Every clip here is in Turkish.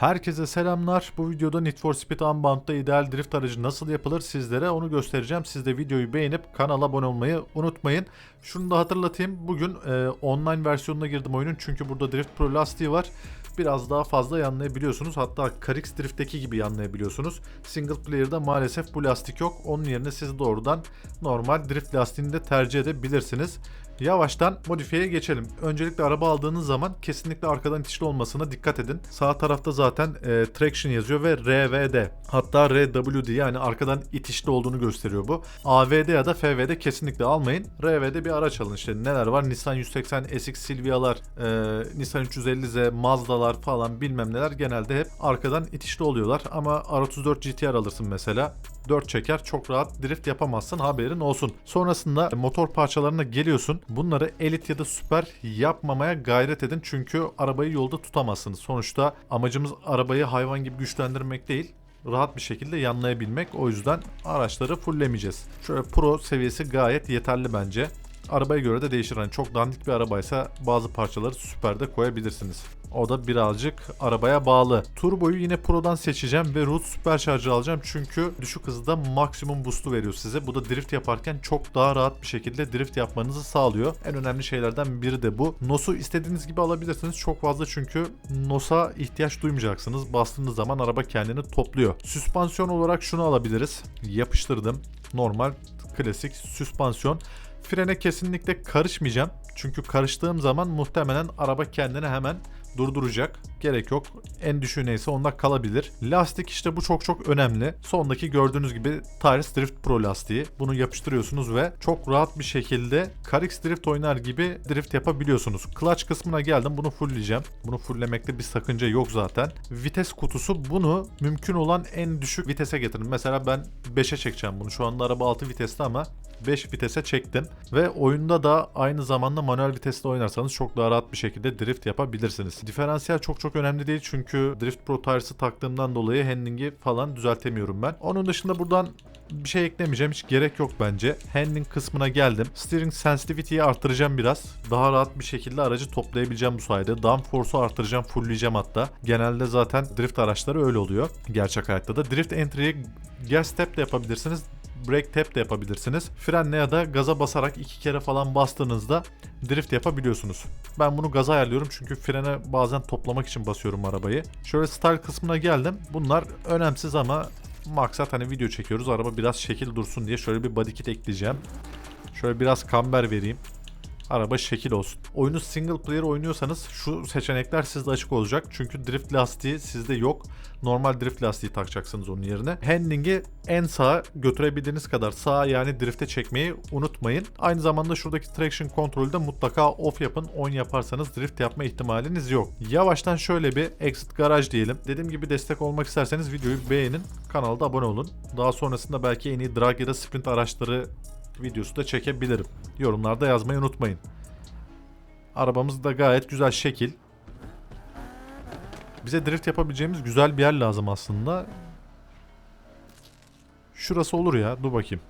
Herkese selamlar. Bu videoda Need for Speed Unbound'da ideal drift aracı nasıl yapılır sizlere onu göstereceğim. Siz de videoyu beğenip kanala abone olmayı unutmayın. Şunu da hatırlatayım. Bugün e, online versiyonuna girdim oyunun çünkü burada Drift Pro lastiği var. Biraz daha fazla yanlayabiliyorsunuz. Hatta Carix Drift'teki gibi yanlayabiliyorsunuz. Single player'da maalesef bu lastik yok. Onun yerine siz doğrudan normal drift lastiğini de tercih edebilirsiniz. Yavaştan modifiyeye geçelim. Öncelikle araba aldığınız zaman kesinlikle arkadan itişli olmasına dikkat edin. Sağ tarafta zaten e, traction yazıyor ve RVD. Hatta RWD yani arkadan itişli olduğunu gösteriyor bu. AVD ya da FVD kesinlikle almayın. RVD bir araç alın işte neler var? Nissan 180 SX Silvia'lar, e, Nissan 350Z, Mazda'lar falan bilmem neler genelde hep arkadan itişli oluyorlar. Ama R34 GTR alırsın mesela. 4 çeker çok rahat drift yapamazsın haberin olsun. Sonrasında motor parçalarına geliyorsun. Bunları elit ya da süper yapmamaya gayret edin çünkü arabayı yolda tutamazsınız. Sonuçta amacımız arabayı hayvan gibi güçlendirmek değil rahat bir şekilde yanlayabilmek. O yüzden araçları fulllemeyeceğiz. Şöyle pro seviyesi gayet yeterli bence. Arabaya göre de değişir. Hani çok dandik bir arabaysa bazı parçaları süperde koyabilirsiniz. O da birazcık arabaya bağlı. Turboyu yine Pro'dan seçeceğim ve Root Super Charger alacağım çünkü düşük hızda maksimum boost'u veriyor size. Bu da drift yaparken çok daha rahat bir şekilde drift yapmanızı sağlıyor. En önemli şeylerden biri de bu. NOS'u istediğiniz gibi alabilirsiniz. Çok fazla çünkü NOS'a ihtiyaç duymayacaksınız. Bastığınız zaman araba kendini topluyor. Süspansiyon olarak şunu alabiliriz. Yapıştırdım. Normal klasik süspansiyon. Frene kesinlikle karışmayacağım. Çünkü karıştığım zaman muhtemelen araba kendini hemen durduracak. Gerek yok. En düşüğü neyse onda kalabilir. Lastik işte bu çok çok önemli. Sondaki gördüğünüz gibi Tires Drift Pro lastiği. Bunu yapıştırıyorsunuz ve çok rahat bir şekilde Carix Drift oynar gibi drift yapabiliyorsunuz. Clutch kısmına geldim. Bunu fullleyeceğim. Bunu fulllemekte bir sakınca yok zaten. Vites kutusu bunu mümkün olan en düşük vitese getirin. Mesela ben 5'e çekeceğim bunu. Şu anda araba 6 viteste ama 5 vitese çektim. Ve oyunda da aynı zamanda manuel viteste oynarsanız çok daha rahat bir şekilde drift yapabilirsiniz. Diferansiyel çok çok önemli değil çünkü Drift Pro Tires'ı taktığımdan dolayı handling'i falan düzeltemiyorum ben. Onun dışında buradan bir şey eklemeyeceğim. Hiç gerek yok bence. Handling kısmına geldim. Steering sensitivity'yi arttıracağım biraz. Daha rahat bir şekilde aracı toplayabileceğim bu sayede. Downforce'u arttıracağım, fullleyeceğim hatta. Genelde zaten drift araçları öyle oluyor. Gerçek hayatta da. Drift entry'yi gas tap de yapabilirsiniz brake tap de yapabilirsiniz. Frenle ya da gaza basarak iki kere falan bastığınızda drift yapabiliyorsunuz. Ben bunu gaza ayarlıyorum çünkü frene bazen toplamak için basıyorum arabayı. Şöyle style kısmına geldim. Bunlar önemsiz ama maksat hani video çekiyoruz. Araba biraz şekil dursun diye şöyle bir body kit ekleyeceğim. Şöyle biraz kamber vereyim. Araba şekil olsun. Oyunu single player oynuyorsanız şu seçenekler sizde açık olacak. Çünkü drift lastiği sizde yok. Normal drift lastiği takacaksınız onun yerine. Handling'i en sağa götürebildiğiniz kadar sağa yani drift'e çekmeyi unutmayın. Aynı zamanda şuradaki traction kontrolü de mutlaka off yapın. On yaparsanız drift yapma ihtimaliniz yok. Yavaştan şöyle bir exit garaj diyelim. Dediğim gibi destek olmak isterseniz videoyu beğenin. Kanalda abone olun. Daha sonrasında belki en iyi drag ya da sprint araçları videosu da çekebilirim. Yorumlarda yazmayı unutmayın. Arabamız da gayet güzel şekil. Bize drift yapabileceğimiz güzel bir yer lazım aslında. Şurası olur ya. Dur bakayım.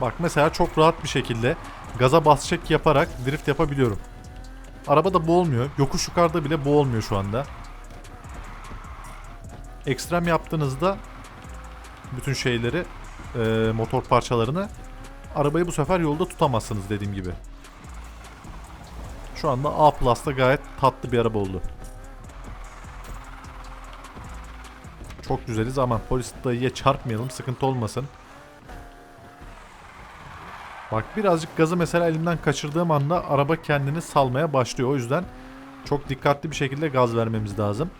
Bak mesela çok rahat bir şekilde gaza bas çek yaparak drift yapabiliyorum. Araba da boğulmuyor. Yokuş yukarıda bile boğulmuyor şu anda. Ekstrem yaptığınızda bütün şeyleri e, motor parçalarını arabayı bu sefer yolda tutamazsınız dediğim gibi. Şu anda A Plus'ta gayet tatlı bir araba oldu. Çok güzeliz ama polis dayıya çarpmayalım sıkıntı olmasın. Bak birazcık gazı mesela elimden kaçırdığım anda araba kendini salmaya başlıyor. O yüzden çok dikkatli bir şekilde gaz vermemiz lazım.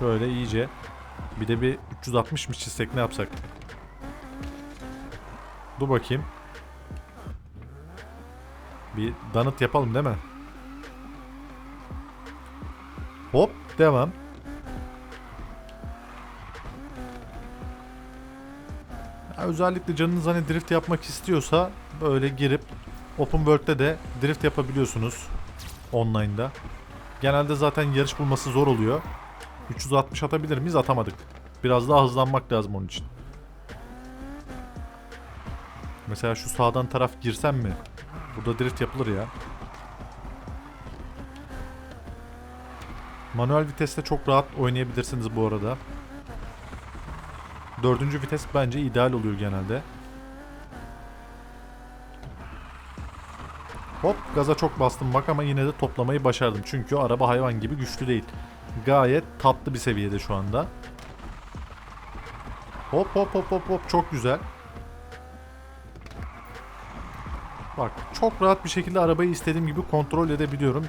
Şöyle iyice. Bir de bir 360 mı çizsek ne yapsak? Dur bakayım. Bir donut yapalım değil mi? Hop devam. Ya özellikle canınız hani drift yapmak istiyorsa böyle girip Open World'de de drift yapabiliyorsunuz online'da. Genelde zaten yarış bulması zor oluyor. 360 atabilir miyiz? Atamadık. Biraz daha hızlanmak lazım onun için. Mesela şu sağdan taraf girsem mi? Burada drift yapılır ya. Manuel viteste çok rahat oynayabilirsiniz bu arada. Dördüncü vites bence ideal oluyor genelde. Hop gaza çok bastım bak ama yine de toplamayı başardım. Çünkü araba hayvan gibi güçlü değil. Gayet tatlı bir seviyede şu anda. Hop hop hop hop hop çok güzel. Bak çok rahat bir şekilde arabayı istediğim gibi kontrol edebiliyorum.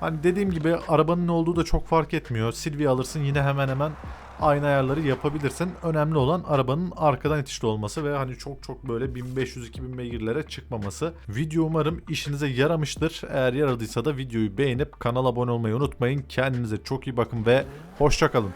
Hani dediğim gibi arabanın ne olduğu da çok fark etmiyor. Silvia alırsın yine hemen hemen aynı ayarları yapabilirsin. Önemli olan arabanın arkadan itişli olması ve hani çok çok böyle 1500-2000 beygirlere çıkmaması. Video umarım işinize yaramıştır. Eğer yaradıysa da videoyu beğenip kanala abone olmayı unutmayın. Kendinize çok iyi bakın ve hoşçakalın.